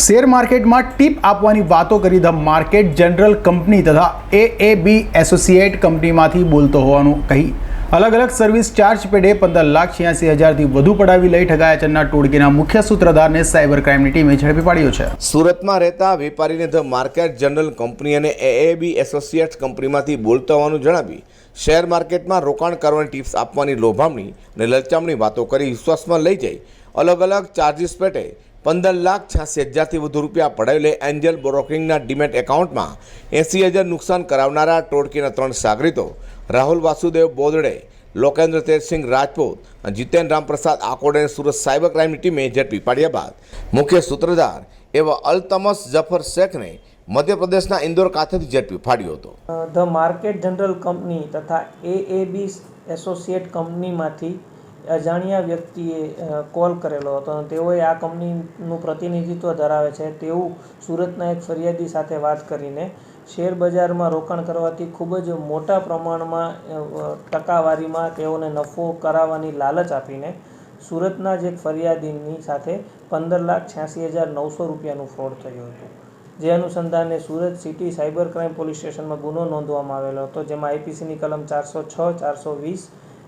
Share માર્કેટમાં tip આપવાની વાતો કરી ધ માર્કેટ જનરલ કંપની તથા એ એ બી એસોસિએટ કંપનીમાંથી બોલતો હોવાનું કહી. અલગ અલગ સર્વિસ ચાર્જ પેડે પંદર લાખ છ્યાસી હજારથી વધુ પડાવી લઈ ઠગાયા ચન્ના ટોળકીના મુખ્ય સૂત્રધારને સાયબર ક્રાઇમની ટીમે ઝડપી પાડ્યો છે. સુરતમાં રહેતા વેપારીને ધ માર્કેટ જનરલ કંપની અને એએબી એસોસિએટ્સ કંપનીમાંથી બોલતા હોવાનું જણાવી, શેર માર્કેટમાં રોકાણ કરવાની ટિપ્સ આપવાની લોભામણી અને લલચામણી વાતો કરી વિશ્વાસમાં લઈ જઈ અલગ અલગ ચાર્જિસ પેટે પંદર લાખ છ્યાસી હજારથી વધુ રૂપિયા પડાવી એન્જલ બ્રોકિંગના ડીમેટ એકાઉન્ટમાં. એંસી હજાર નુકસાન કરાવનારા ટોળકીના ત્રણ સાગરીતો, રાહુલ વાસુદેવ બોદડે, લોકેન્દ્ર તેજસિંહ રાજપૂત અને જીતેન રામપ્રસાદ આકોડેને સુરત સાયબર ક્રાઇમની ટીમે ઝડપી પાડ્યા બાદ. મુખ્ય સૂત્રધાર એવા અલતમસ જફર શેખને મધ્યપ્રદેશના ઇન્દોર ખાતેથી ઝડપી પાડ્યો હતો. ધ માર્કેટ જનરલ કંપની તથા એએબી એસોસિએટ કંપનીમાંથી અજાણ્યા વ્યક્તિએ કોલ કરેલો હતો અને તેઓએ આ કંપનીનું પ્રતિનિધિત્વ ધરાવે છે તેવું સુરતના એક ફરિયાદી સાથે વાત કરીને શેર બજારમાં રોકાણ કરવાથી ખૂબ જ મોટા પ્રમાણમાં ટકાવારીમાં તેઓને નફો કરાવવાની લાલચ આપીને સુરતના જ એક ફરિયાદીની સાથે પંદર લાખ છ્યાસી હજાર નવસો રૂપિયાનું ફ્રોડ થયું હતું. જે અનુસંધાને Surat city cyber crime police સ્ટેશનમાં ગુનો નોંધવામાં આવેલો હતો, જેમાં આઈપીસીની કલમ ચારસો છ, ચારસો વીસ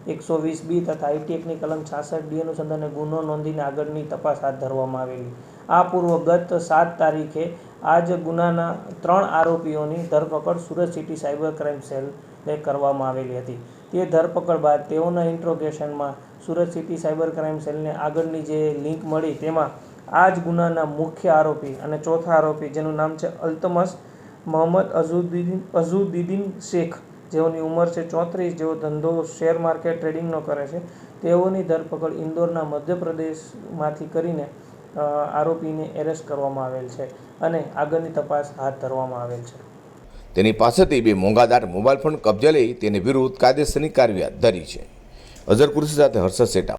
એકસો વીસ બી તથા આઈટી એક્ટની કલમ છાસઠ ડી અનુસંધાને ગુનો નોંધીને આગળની તપાસ હાથ ધરવામાં આવેલી. આ પૂર્વ ગત સાત તારીખે આ જ ગુનાના ત્રણ આરોપીઓની ધરપકડ સુરત સિટી સાયબર ક્રાઇમ સેલને કરવામાં આવેલી હતી. તે ધરપકડ બાદ તેઓના ઇન્ટ્રોગેશનમાં સુરત સિટી સાયબર ક્રાઇમ સેલને આગળની જે લિંક મળી તેમાં આ જ ગુનાના મુખ્ય આરોપી અને ચોથા આરોપી, જેનું નામ છે અલ્તમસ મોહમ્મદ અઝુદ્દીન અઝુદ્દીન શેખ. જેઓની ઉંમર છે ચોત્રીસ, જેઓ ધંધો શેર માર્કેટ ટ્રેડિંગનો કરે છે, તેઓની ધરપકડ ઇન્દોરના મધ્યપ્રદેશમાંથી કરીને આરોપીને એરેસ્ટ કરવામાં આવેલ છે અને આગળની તપાસ હાથ ધરવામાં આવેલ છે. તેની પાસેથી બે મોંઘાદાર મોબાઈલ ફોન કબજે લઈ તેની વિરુદ્ધ કાયદેસરની કાર્યવાહી ધરી છે. અઝર કુરશી સાથે હર્ષદ સેટા.